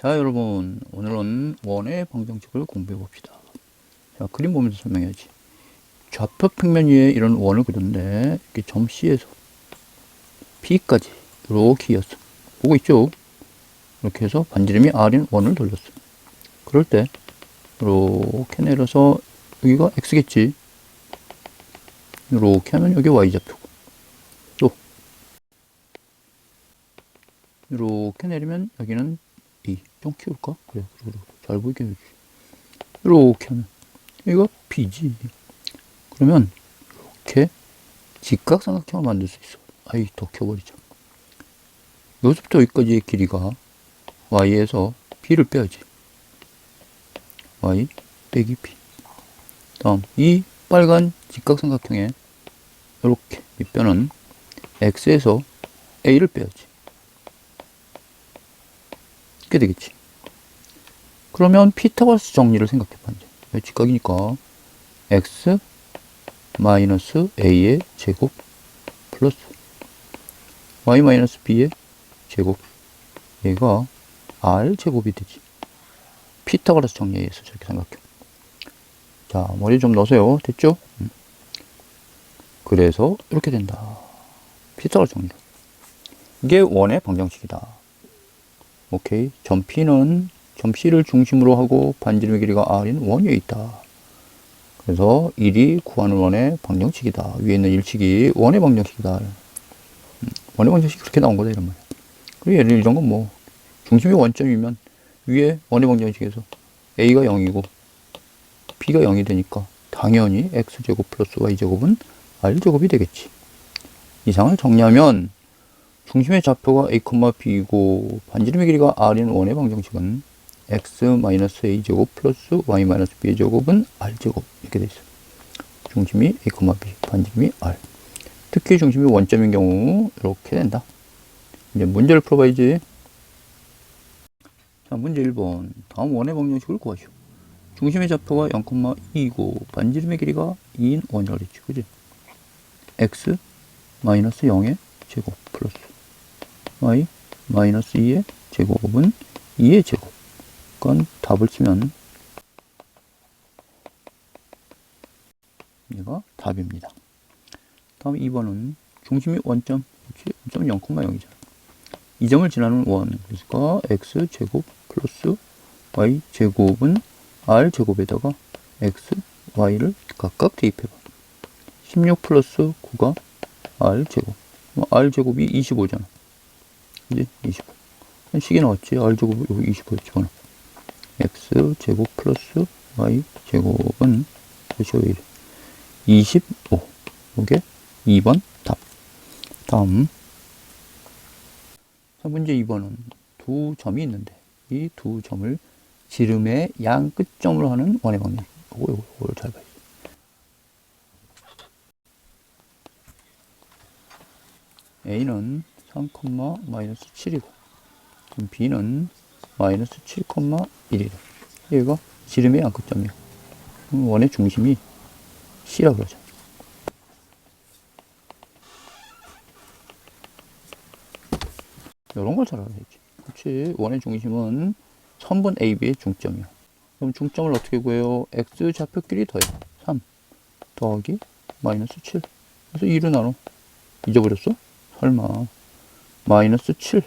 자 여러분 오늘은 원의 방정식을 공부해 봅시다. 자 그림 보면서 설명해야지. 좌표 평면 위에 이런 원을 그렸는데 이렇게 점 C에서 P까지 이렇게 이었어 보고 있죠? 이렇게 해서 반지름이 R인 원을 돌렸어 그럴 때 이렇게 내려서 여기가 X겠지? 이렇게 하면 여기 Y좌표고. 또. 이렇게 내리면 여기는 좀 키울까? 그래 그래 그래. 잘 보이게 해주지. 이렇게 하면 이거 B지. 그러면 이렇게 직각삼각형을 만들 수 있어. 아이 더 켜버리자. 여기서부터 여기까지의 길이가 Y에서 B를 빼야지. Y 빼기 B. 다음 이 빨간 직각삼각형의 이렇게 밑변은 X에서 A를 빼야지 이렇게 되겠지. 그러면 피타고라스 정리를 생각해 봐. 이제 직각이니까 x 마이너스 a의 제곱 플러스 y 마이너스 b의 제곱 얘가 r 제곱이 되지. 피타고라스 정리에 의해서 저렇게 생각해. 자, 머리 좀 넣으세요. 됐죠? 음. 그래서 이렇게 된다. 피타고라스 정리. 이게 원의 방정식이다. 오케이. 점 P는 점 C를 중심으로 하고 반지름의 길이가 R인 원위에 있다. 그래서 1이 구하는 원의 방정식이다. 위에 있는 일식이 원의 방정식이다. 음, 원의 방정식이 그렇게 나온 거다. 이런 말이야. 그리고 예를 이런 건 뭐, 중심이 원점이면 위에 원의 방정식에서 A가 0이고 B가 0이 되니까 당연히 X제곱 플러스 Y제곱은 R제곱이 되겠지. 이상을 정리하면 중심의 좌표가 a, b이고 반지름의 길이가 r인 원의 방정식은 x-a 제곱 플러스 y-b의 제곱은 r 제곱 이렇게 돼 있어요. 중심이 a, b, 반지름이 r. 특히 중심이 원점인 경우 이렇게 된다. 이제 문제를 풀어봐야지. 자, 문제 1번. 다음 원의 방정식을 구하시오. 중심의 좌표가 0,2이고 반지름의 길이가 2인 원이라고 했지. 그지? x 마이너스 0의 제곱 플러스 y 마이너스 2의 제곱은 2의 제곱. 그건 답을 치면 얘가 답입니다. 다음 2번은 중심이 원점? 원점 0,0이잖아. 이 점을 지나는 원, 그러니까 x 제곱 플러스 y 제곱은 r 제곱에다가 x, y를 각각 대입해봐. 16 플러스 9가 r 제곱. 뭐 r 제곱이 25잖아. 이제 25. 식이 나왔지. r 제곱 여기 25 집어넣어. x 제곱 플러스 y 제곱은 다시 왜 이래? 25. 이게 2번 답. 다음. 자, 문제 2번은 두 점이 있는데 이 두 점을 지름의 양 끝점으로 하는 원의 방정. 요거 요거 요걸 잘 봐야지. A는 3, 마이너스 7이고 그럼 B는 마이너스 7,1이래. 얘가 지름의. 그럼 원의 중심이 C라 그러죠. 이런 걸 잘 알아야지. 그렇지. 원의 중심은 선분 AB의 중점이야. 그럼 중점을 어떻게 구해요? X 좌표끼리 더해. 3 더하기 마이너스 7. 그래서 2로 나눠. 잊어버렸어? 설마. 마이너스 7.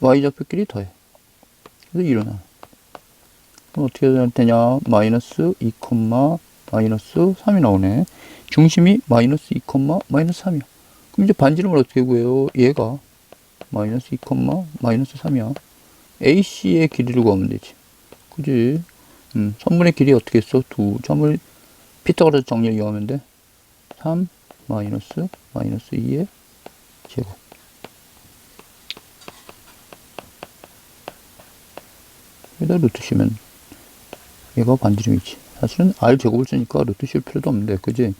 y좌표끼리 더해. 그래서 2로 나눠. 그럼 어떻게 되냐? 마이너스 2, 마이너스 3이 나오네. 중심이 마이너스 2, 마이너스 3이야. 그럼 이제 반지름을 어떻게 구해요? 얘가 마이너스 2, 마이너스 3이야. AC의 길이를 구하면 되지. 그지? 음, 선분의 길이 어떻게 했어? 두 점을 피타고라스 정리를 이용하면 돼. 3 마이너스 마이너스 2의 제곱. 여기다 루트 씌면 얘가 반지름이지. 사실은 r 제곱을 쓰니까 루트 씌울 필요도 없는데, 그지?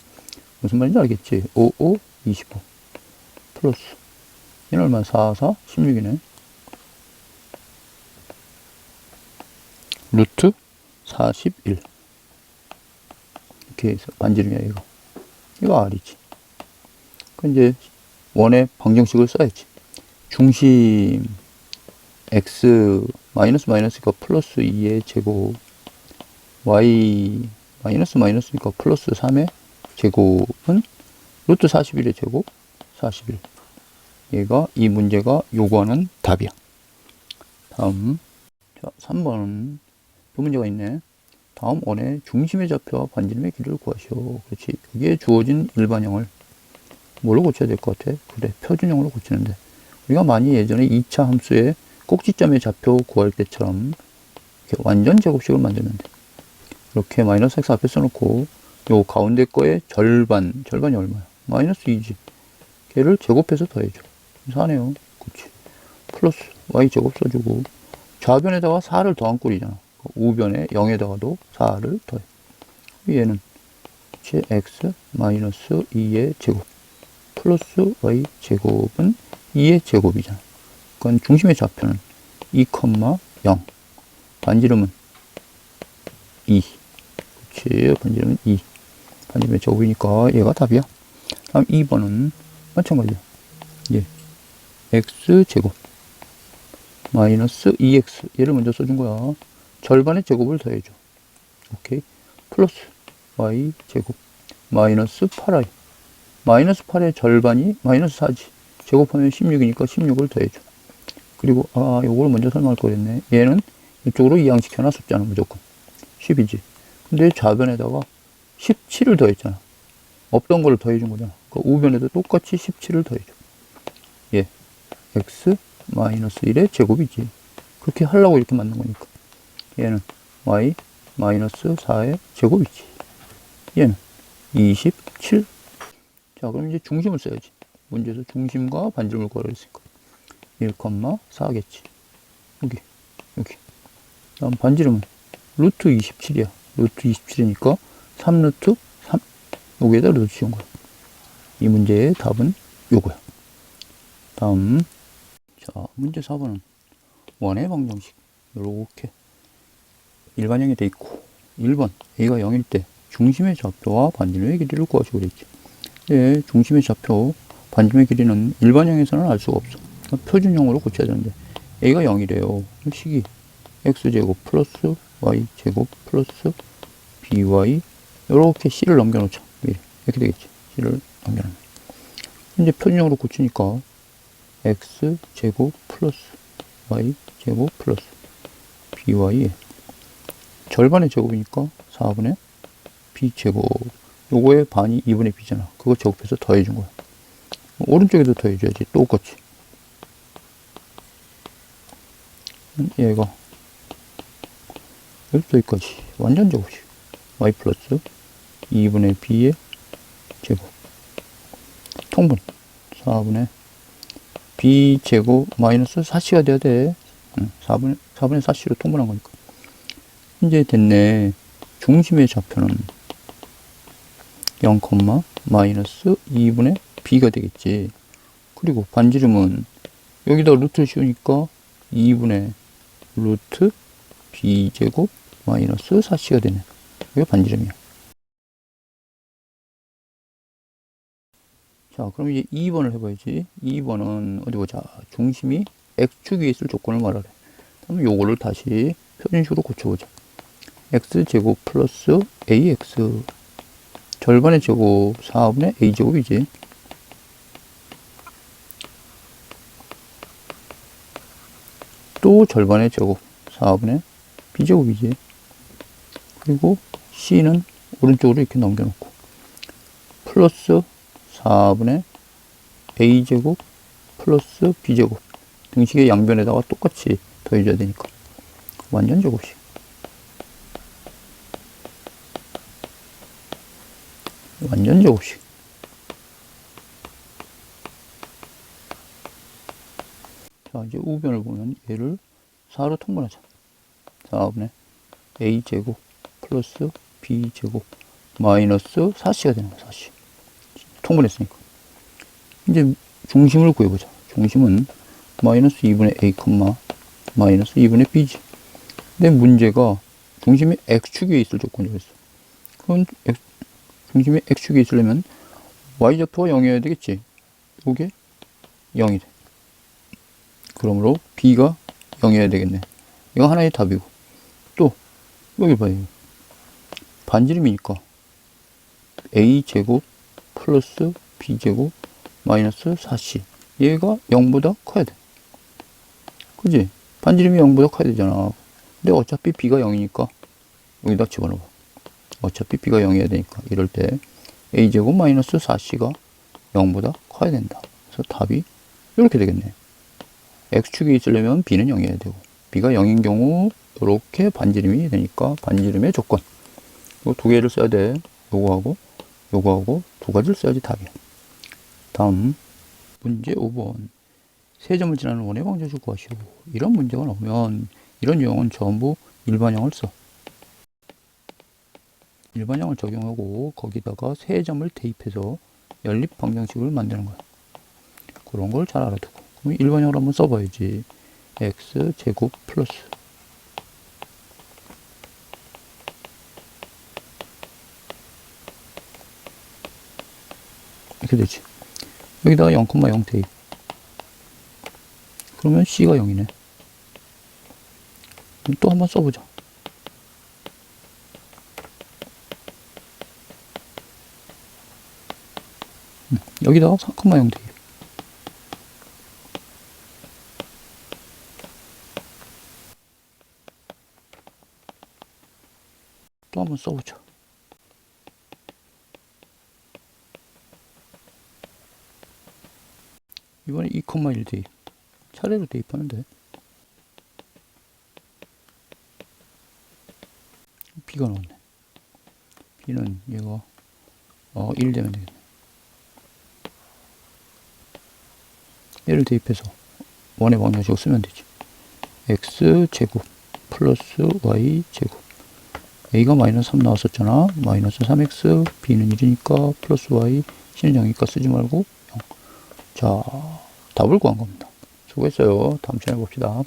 무슨 말인지 알겠지? 5, 5, 25. 플러스. 얘는 얼마? 4, 4, 16이네. 루트 41. 이렇게 해서 반지름이야, 이거. 이거 r이지. 그 이제 원의 방정식을 써야지. 중심 x 마이너스 마이너스니까 플러스 2의 제곱. y 마이너스 마이너스니까 플러스 3의 제곱은 루트 41의 제곱? 41 얘가 이 문제가 요구하는 답이야. 다음. 자 3번. 두 문제가 있네. 다음 원의 중심의 좌표와 반지름의 길이를 구하시오. 그렇지. 여기에 주어진 일반형을 뭘로 고쳐야 될 것 같아? 그래 표준형으로 고치는데. 우리가 많이 예전에 2차 함수의 꼭지점의 좌표 구할 때처럼 완전 제곱식을 만들면 돼. 이렇게 마이너스 x 앞에 써놓고 요 가운데 거의 절반 절반이 얼마야? 마이너스 2지. 걔를 제곱해서 더해줘. 사네요. 그치? 플러스 y 제곱 써주고 좌변에다가 4를 더한 꼴이잖아. 우변에 0에다가도 4를 더해. 얘는 제 x 마이너스 2의 제곱. 플러스 y 제곱은 2의 제곱이잖아 그건 중심의 좌표는 2,0 반지름은 2 그치? 반지름은 2 반지름의 제곱이니까 얘가 답이야. 다음 2번은 마찬가지야. 예. X 제곱 마이너스 2x 얘를 먼저 써준 거야. 절반의 제곱을 더해줘. 오케이. 플러스 y 제곱 마이너스 8i 마이너스 8의 절반이 마이너스 4지 제곱하면 16이니까 16을 더해줘 그리고 아 요걸 먼저 설명할 거랬네. 얘는 이쪽으로 이항시켜 놨었잖아 무조건 10이지. 근데 좌변에다가 17을 더했잖아. 없던 걸 더해준 거잖아. 그 우변에도 똑같이 17을 더해줘. 예. x 마이너스 1의 제곱이지. 그렇게 하려고 이렇게 만든 거니까. 얘는 y 마이너스 4의 제곱이지. 얘는 27 자, 그럼 이제 중심을 써야지. 문제에서 중심과 반지름을 구하라 했으니까. 1,4겠지. 여기, 여기. 다음 반지름은 루트 27이야. 루트 27이니까 3루트 3. 여기에다 루트 지운 거야. 이 문제의 답은 요거야. 다음. 자, 문제 4번은 원의 방정식. 요렇게 일반형이 돼 있고 1번 A가 0일 때 중심의 좌표와 반지름의 길이를 구하시고 그랬지. 예, 중심의 좌표 반지름의 길이는 일반형에서는 알 수가 없어. 표준 형으로 고쳐야 되는데 a가 0이래요. 식이 x제곱 플러스 y제곱 플러스 by 이렇게 c를 넘겨놓자. 이렇게 되겠지. c를 넘겨놓으면. 이제 표준형으로 고치니까 x제곱 플러스 y제곱 플러스 by 절반의 제곱이니까 4분의 b제곱 요거의 반이 2분의 b잖아. 그거 제곱해서 더해준 거야. 오른쪽에도 더해줘야지. 똑같이. 얘가 여기까지 완전 제곱식. y 플러스 2분의 b의 제곱. 통분. 4분의 b 제곱 마이너스 4c가 돼야 돼. 4분의, 4분의 4c로 통분한 거니까. 이제 됐네. 중심의 좌표는 0, 마이너스 2분의 b가 되겠지. 그리고 반지름은 여기다 루트를 씌우니까 2분의 루트 b제곱 마이너스 4c가 되네. 이게 반지름이야. 자, 그럼 이제 2번을 해봐야지. 2번은 어디 보자. 중심이 x축 위에 있을 조건을 말하래. 그럼 요거를 다시 표준식으로 고쳐보자. x제곱 플러스 ax 절반의 제곱 4분의 a제곱이지. 또 절반의 제곱 4분의 b제곱이지. 그리고 c는 오른쪽으로 이렇게 넘겨놓고 플러스 4분의 a제곱 플러스 b제곱 등식의 양변에다가 똑같이 더해줘야 되니까 완전 제곱식. 완전 제곱식. 자, 이제 우변을 보면 얘를 4로 통분하자. 4분의 a제곱 플러스 b제곱 마이너스 4c가 되는 거야, 4c. 통분했으니까. 이제 중심을 구해보자. 중심은 마이너스 2분의 a, 마이너스 2분의 b지. 근데 문제가 중심이 x축 위에 있을 조건이었어. 그건 x, 중심이 x축에 있으려면 y좌표가 0이어야 되겠지. 이게 0이 돼. 그러므로 b가 0이어야 되겠네. 이거 하나의 답이고. 또 여기 봐요. 반지름이니까 a제곱 플러스 b제곱 마이너스 4c 얘가 0보다 커야 돼. 그지? 반지름이 0보다 커야 되잖아. 근데 어차피 b가 0이니까 여기다 집어넣어 어차피 b가 0이어야 되니까. 이럴 때 a제곱 마이너스 4c가 0보다 커야 된다. 그래서 답이 이렇게 되겠네 x축이 있으려면 b는 0이어야 되고 b가 0인 경우 이렇게 반지름이 되니까 반지름의 조건. 이거 두 개를 써야 돼. 요거하고 요거하고 두 가지를 써야지 답이야. 다음 문제 5번. 세 점을 지나는 원의 방정식 구하시오. 이런 문제가 나오면 이런 유형은 전부 일반형을 써. 일반형을 적용하고 거기다가 세 점을 대입해서 연립 방정식을 만드는 거야. 그런 걸 잘 알아두고 일반형을 한번 써봐야지. X 제곱 플러스. 이렇게 되지. 여기다가 0,0 대입. 그러면 c가 0이네. 또 한번 써보자. 음, 여기다가 4,0 대입 또 한번 써보자. 이번에 2,1 대입. 차례로 대입하는데. B가 나왔네. B는 얘가, 어, 1 되면 되겠네. 얘를 대입해서 원의 방정식을 쓰면 되지. x 제곱 플러스 y 제곱 a가 마이너스 3 나왔었잖아. 마이너스 3x, b는 1이니까 플러스 y, c는 0이니까 쓰지 말고 0. 자, 답을 구한 겁니다. 수고했어요. 다음 시간에 봅시다.